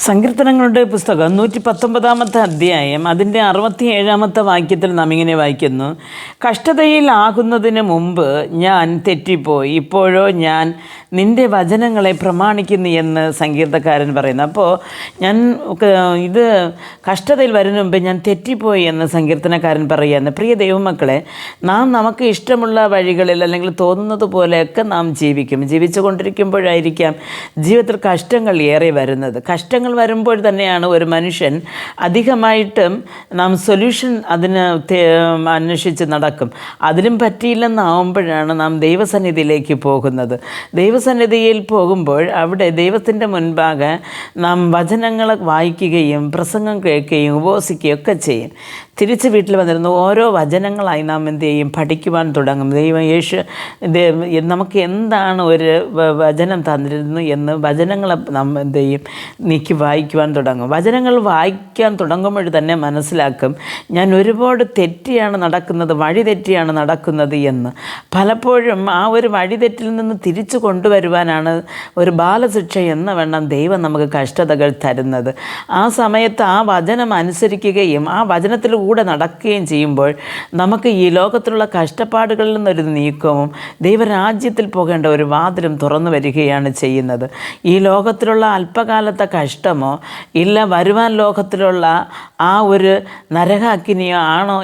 സങ്കീർത്തനങ്ങളുടെ പുസ്തകം നൂറ്റി പത്തൊമ്പതാമത്തെ അധ്യായം അതിന്റെ അറുപത്തി ഏഴാമത്തെ വാക്യത്തിൽ നാം ഇങ്ങനെ വായിക്കുന്നു. കഷ്ടതയിൽ ആകുന്നതിന് മുമ്പ് ഞാൻ തെറ്റിപ്പോയി. ഇപ്പോഴോ ഞാൻ നിന്റെ വചനങ്ങളെ പ്രമാണിക്കുന്നു എന്ന് സങ്കീർത്തക്കാരൻ പറയുന്നു. അപ്പോൾ ഞാൻ ഇത് കഷ്ടതയിൽ വരുന്ന മുമ്പ് ഞാൻ തെറ്റിപ്പോയി എന്ന് സങ്കീർത്തനക്കാരൻ പറയുന്നു പ്രിയ ദൈവമക്കളെ നാം നമുക്ക് ഇഷ്ടമുള്ള വഴികളിൽ അല്ലെങ്കിൽ തോന്നുന്നത് പോലെയൊക്കെ നാം ജീവിക്കും. ജീവിച്ചു കൊണ്ടിരിക്കുമ്പോഴായിരിക്കാം ജീവിതത്തിൽ കഷ്ടങ്ങൾ ഏറെ വരുന്നത്. കഷ്ടങ്ങൾ വരുമ്പോൾ തന്നെയാണ് ഒരു മനുഷ്യൻ അധികമായിട്ടും നാം സൊല്യൂഷൻ അതിന് അന്വേഷിച്ച് നടക്കും. അതിലും പറ്റിയില്ലെന്നാവുമ്പോഴാണ് നാം ദൈവസന്നിധിയിലേക്ക് പോകുന്നത്. ദൈവസന്നിധിയിൽ പോകുമ്പോൾ അവിടെ ദൈവത്തിന്റെ മുൻപാകെ നാം വചനങ്ങൾ വായിക്കുകയും പ്രസംഗം കേൾക്കുകയും ഉപവസിക്കുകയും ഒക്കെ ചെയ്യും. തിരിച്ച് വീട്ടിൽ വന്നിരുന്നു. ഓരോ വചനങ്ങളായി നാം എന്ത് ചെയ്യും? പഠിക്കുവാൻ തുടങ്ങും ദൈവം യേശു നമുക്ക് എന്താണ് ഒരു വചനം തന്നിരുന്നു എന്ന് വചനങ്ങൾ നാം എന്ത് ചെയ്യും? നീക്കി വായിക്കുവാൻ തുടങ്ങും. വചനങ്ങൾ വായിക്കാൻ തുടങ്ങുമ്പോൾ തന്നെ മനസ്സിലാക്കും ഞാൻ ഒരുപാട് തെറ്റിയാണ് നടക്കുന്നത് വഴി തെറ്റിയാണ് നടക്കുന്നത് എന്ന്. പലപ്പോഴും ആ ഒരു വഴി തെറ്റിൽ നിന്ന് തിരിച്ചു കൊണ്ടുവരുവാനാണ് ഒരു ബാലശിക്ഷ എന്ന വണ്ണം ദൈവം നമുക്ക് കഷ്ടതകൾ തരുന്നത്. ആ സമയത്ത് ആ വചനം അനുസരിക്കുകയും ആ വചനത്തിലൂടെ നടക്കുകയും ചെയ്യുമ്പോൾ നമുക്ക് ഈ ലോകത്തിലുള്ള കഷ്ടപ്പാടുകളിൽ നിന്നൊരു നീക്കവും ദൈവരാജ്യത്തിൽ പോകേണ്ട ഒരു വാതിലും തുറന്നു വരികയാണ് ചെയ്യുന്നത്. ഈ ലോകത്തിലുള്ള അല്പകാലത്തെ കഷ്ടമോ ഇല്ല വരുവാൻ ലോകത്തിലുള്ള ആ ഒരു നരകാഗ്നിയോ ആണോ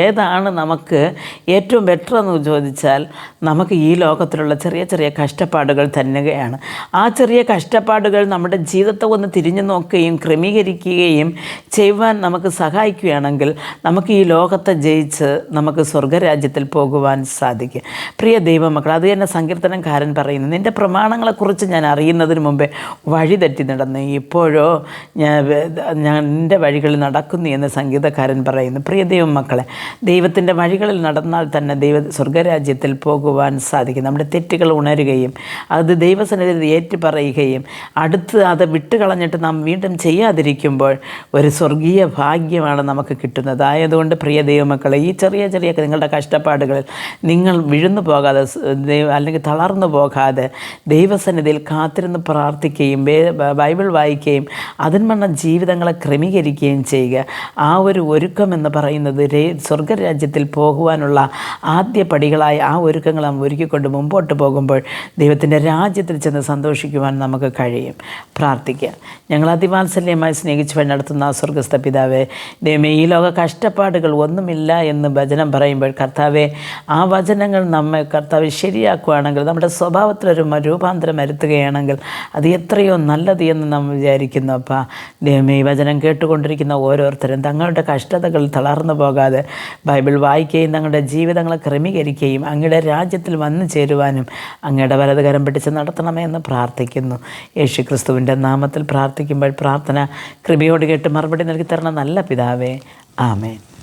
ഏതാണ് നമുക്ക് ഏറ്റവും ബെറ്റർ എന്ന് ചോദിച്ചാൽ നമുക്ക് ഈ ലോകത്തിലുള്ള ചെറിയ ചെറിയ കഷ്ടപ്പാടുകൾ തന്നെയാണ് ആ ചെറിയ കഷ്ടപ്പാടുകൾ നമ്മുടെ ജീവിതത്തെ ഒന്ന് തിരിഞ്ഞു നോക്കുകയും ക്രമീകരിക്കുകയും ചെയ്യുവാൻ നമുക്ക് സഹായിക്കുകയാണെങ്കിൽ നമുക്ക് ഈ ലോകത്തെ ജയിച്ച് നമുക്ക് സ്വർഗരാജ്യത്തിൽ പോകുവാൻ സാധിക്കും. പ്രിയ ദൈവമക്കൾ അത് തന്നെ സങ്കീർത്തനക്കാരൻ പറയുന്നു നിന്റെ പ്രമാണങ്ങളെക്കുറിച്ച് ഞാൻ അറിയുന്നതിന് മുമ്പേ വഴി തെറ്റി നടന്നു. ഇപ്പോഴോ ഞാൻ ഞാൻ നിന്റെ വഴികളിൽ നടക്കുന്നു എന്ന് സംഗീതക്കാരൻ പറയുന്നു. പ്രിയ ദൈവമക്കളെ ദൈവത്തിന്റെ വഴികളിൽ നടന്നാൽ തന്നെ ദൈവ സ്വർഗരാജ്യത്തിൽ പോകുവാൻ സാധിക്കും. നമ്മുടെ തെറ്റുകൾ ഉണരുകയും അത് ദൈവസന്നിധി ഏറ്റു പറയുകയും അടുത്ത് അത് വിട്ടുകളഞ്ഞിട്ട് നാം വീണ്ടും ചെയ്യാതിരിക്കുമ്പോൾ ഒരു സ്വർഗീയ ഭാഗ്യമാണ് നമുക്ക് കിട്ടുന്നത് ആയതുകൊണ്ട് പ്രിയ ദൈവമക്കളെ ഈ ചെറിയ ചെറിയ നിങ്ങളുടെ കഷ്ടപ്പാടുകളിൽ നിങ്ങൾ വിഴുന്നു പോകാതെ അല്ലെങ്കിൽ തളർന്നു പോകാതെ ദൈവസന്നിധിയിൽ കാത്തിരുന്ന് പ്രാർത്ഥിക്കുകയും ബൈബിൾ വായിക്കുകയും അതിന്മണ്ണ ജീവിതങ്ങളെ ക്രമീകരിക്കുകയും ചെയ്യുക. ആ ഒരു ഒരുക്കം എന്ന് പറയുന്നത് സ്വർഗരാജ്യത്തിൽ പോകുവാനുള്ള ആദ്യ പടികളായി ആ ഒരുക്കങ്ങൾ നാം ഒരുക്കിക്കൊണ്ട് മുമ്പോട്ട് പോകുമ്പോൾ ദൈവത്തിന്റെ രാജ്യത്തിൽ ചെന്ന് സന്തോഷിക്കുവാൻ നമുക്ക് കഴിയും. പ്രാർത്ഥിക്കുക. ഞങ്ങൾ അതിവാത്സല്യമായി സ്നേഹിച്ചു വഴി നടത്തുന്ന സ്വർഗസ്ഥ പിതാവ് ദൈവമേ ഈ ലോക കഷ്ടപ്പാടുകൾ ഒന്നുമില്ല എന്ന് വചനം പറയുമ്പോൾ കർത്താവെ ആ വചനങ്ങൾ നമ്മെ കർത്താവ് ശരിയാക്കുകയാണെങ്കിൽ നമ്മുടെ സ്വഭാവത്തിലൊരു രൂപാന്തരം വരുത്തുകയാണെങ്കിൽ അത് എത്രയോ നല്ലത് എന്ന് നാം വിചാരിക്കുന്നു അപ്പം. ദൈവമേ ഈ വചനം കേട്ടുകൊണ്ടിരിക്കുന്ന ഓരോരുത്തരും തങ്ങളുടെ കഷ്ടതകൾ തളർന്നു പോകാതെ ബൈബിൾ വായിക്കുകയും തങ്ങളുടെ ജീവിതങ്ങളെ ക്രമീകരിക്കുകയും അങ്ങയുടെ രാജ്യത്തിൽ വന്നു ചേരുവാനും അങ്ങയുടെ വലതുകരം പിടിച്ച് നടത്തണമേ എന്ന് പ്രാർത്ഥിക്കുന്നു. യേശു ക്രിസ്തുവിന്റെ നാമത്തിൽ പ്രാർത്ഥിക്കുമ്പോൾ പ്രാർത്ഥന കൃപയോട് കേട്ട് മറുപടി നൽകി തരണം നല്ല പിതാവേ 阿门。